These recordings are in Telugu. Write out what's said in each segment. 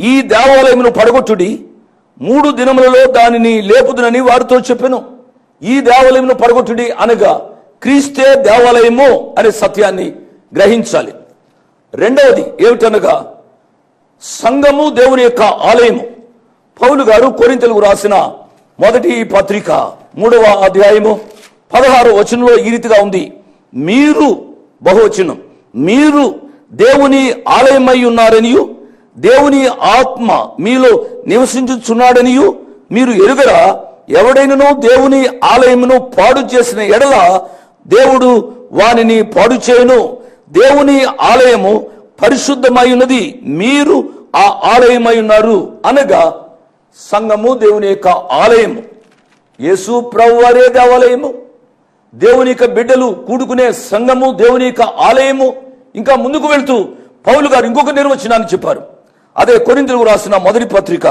ఈ దేవాలయమును పడగొట్టుడి. మూడు దినములలో దానిని లేపుదునని వారితో చెప్పెను. ఈ దేవాలయమును పడగొట్టుడి అనగా క్రీస్తే దేవాలయము అనే సత్యాన్ని గ్రహించాలి. రెండవది ఏమిటనగా సంఘము దేవుని యొక్క ఆలయము. పౌలు గారు కొరింతలకు రాసిన మొదటి పత్రిక మూడవ అధ్యాయము పదహారు వచనంలో ఈ రీతిగా ఉంది. మీరు బహువచనం మీరు దేవుని ఆలయమై ఉన్నారనియు దేవుని ఆత్మ మీలో నివసించుచున్నాడనియు మీరు ఎరుగరా? ఎవడైనను దేవుని ఆలయమును పాడు చేసిన ఎడల దేవుడు వానిని పాడు చేయను. దేవుని ఆలయము పరిశుద్ధమై ఉన్నది మీరు ఆ ఆలయమై ఉన్నారు అనగా సంఘము దేవుని యొక్క ఆలయము. యేసు ప్రవ్వారే దేవాలయము దేవుని యొక్క బిడ్డలు కూడుకునే సంఘము దేవుని యొక్క ఆలయము. ఇంకా ముందుకు వెళ్తూ పౌలు గారు ఇంకొక నిర్వచనాన్ని చెప్పారు. అదే కొరింతలకు రాసిన మొదటి పత్రిక.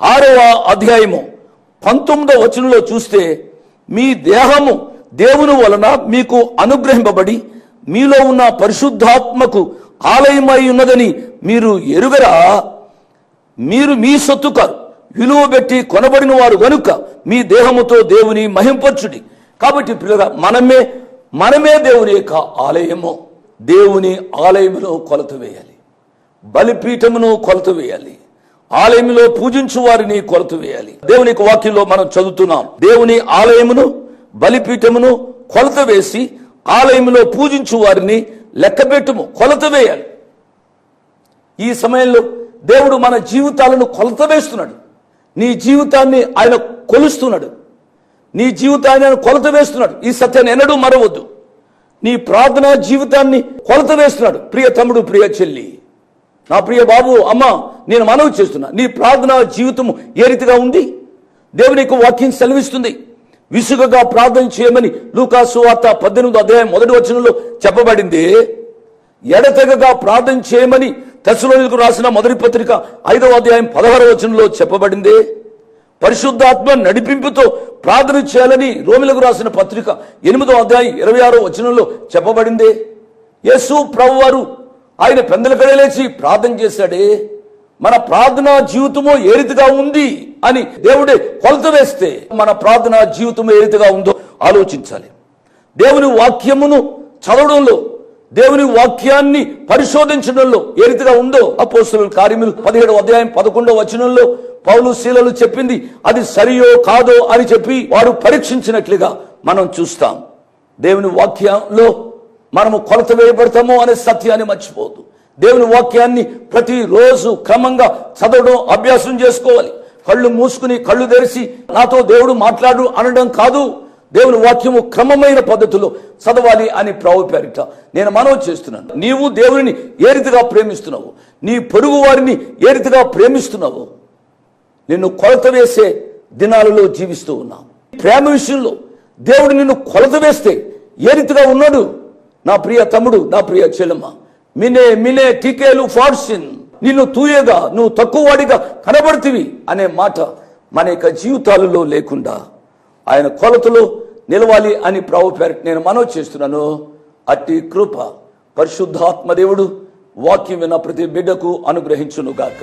ఆరవ అధ్యాయము పంతొమ్మిదవ వచనంలో చూస్తే మీ దేహము దేవుని వలన మీకు అనుగ్రహింపబడి మీలో ఉన్న పరిశుద్ధాత్మకు ఆలయమై ఉన్నదని మీరు ఎరుగరా? మీరు మీ సొత్తు కారు విలువ పెట్టి కొనబడిన వారు కనుక మీ దేహముతో దేవుని మహింపచ్చుడి కాబట్టి పిల్లగా మనమే మనమే దేవుని యొక్క ఆలయము. దేవుని ఆలయములో కొలత వేయాలి. బలిపీఠమును కొలత వేయాలి. ఆలయంలో పూజించు వారిని కొలత వేయాలి. దేవుని యొక్క వాక్యంలో మనం చదువుతున్నాం దేవుని ఆలయమును బలిపీఠమును కొలత వేసి ఆలయంలో పూజించు వారిని లెక్కబెట్టుము కొలత వేయాలి. ఈ సమయంలో దేవుడు మన జీవితాలను కొలత వేస్తున్నాడు. నీ జీవితాన్ని ఆయన కొలుస్తున్నాడు. నీ జీవితాన్ని ఆయన కొలత వేస్తున్నాడు. ఈ సత్యాన్ని ఎన్నడూ మరవద్దు. నీ ప్రార్థనా జీవితాన్ని కొలత వేస్తున్నాడు. ప్రియ తమ్ముడు ప్రియ చెల్లి నా ప్రియ బాబు అమ్మ నేను మనవి చేస్తున్నా. నీ ప్రార్థన జీవితం ఏ రీతిగా ఉంది? దేవుని యొక్క వాక్యం సెలవిస్తుంది. విసుగగా ప్రార్థన చేయమని లూకాసు వార్త పద్దెనిమిది అధ్యాయం మొదటి వచనంలో చెప్పబడింది. ఎడతెగగా ప్రార్థన చేయమని తెసలోనికు రాసిన మొదటి పత్రిక ఐదవ అధ్యాయం పదహారవ వచనంలో చెప్పబడింది. పరిశుద్ధాత్మ నడిపింపుతో ప్రార్థన చేయాలని రోమిలకు రాసిన పత్రిక ఎనిమిదో అధ్యాయం ఇరవై ఆరో వచనంలో చెప్పబడింది. యేసు ప్రభు వారు ఆయన పెందలకడే లేచి ప్రార్థన చేశాడే మన ప్రార్థనా జీవితము ఏ రీతిగా ఉంది అని దేవుడే కొలత వేస్తే మన ప్రార్థనా జీవితం ఏ రీతిగా ఉందో ఆలోచించాలి. దేవుని వాక్యమును చదవడంలో దేవుని వాక్యాన్ని పరిశోధించడంలో ఏ రీతిగా ఉందో అపోస్తుల కార్యములు పదిహేడు అధ్యాయం పదకొండో వచనంలో పౌలు శీలలు చెప్పింది అది సరియో కాదో అని చెప్పి వారు పరీక్షించినట్లుగా మనం చూస్తాం. దేవుని వాక్యంలో మనము కొలత వేయబడతాము అనే సత్యాన్ని మర్చిపోవద్దు. దేవుని వాక్యాన్ని ప్రతిరోజు క్రమంగా చదవడం అభ్యాసం చేసుకోవాలి. కళ్ళు మూసుకుని కళ్ళు తెరిచి నాతో దేవుడు మాట్లాడు అనడం కాదు. దేవుని వాక్యము క్రమమైన పద్ధతిలో చదవాలి అని ప్రభు పేరిట నేను మనవి చేస్తున్నాను. నీవు దేవుని ఏ రీతిగా ప్రేమిస్తున్నావు? నీ పొరుగు వారిని ఏ రీతిగా ప్రేమిస్తున్నావు? నిన్ను కొలత వేసే దినాలలో జీవిస్తూ ఉన్నావు ప్రేమ విషయంలో దేవుడు నిన్ను కొలత వేస్తే ఏ రీతిగా ఉన్నాడు? నా ప్రియ తమ్ముడు నా ప్రియ చెల్లెమ్మ మినే మినే టీకేలు ఫార్సిన్ నిన్ను తూయగా నువ్వు తక్కువ వాడిగా కనబడుతీవి అనే మాట మన యొక్క జీవితాలలో లేకుండా ఆయన కొలతలో నిలవాలి అని ప్రభు పేరట నేను మనవి చేస్తున్నాను. అట్టి కృప పరిశుద్ధాత్మదేవుడు వాక్యం విన్న ప్రతి బిడ్డకు అనుగ్రహించును గాక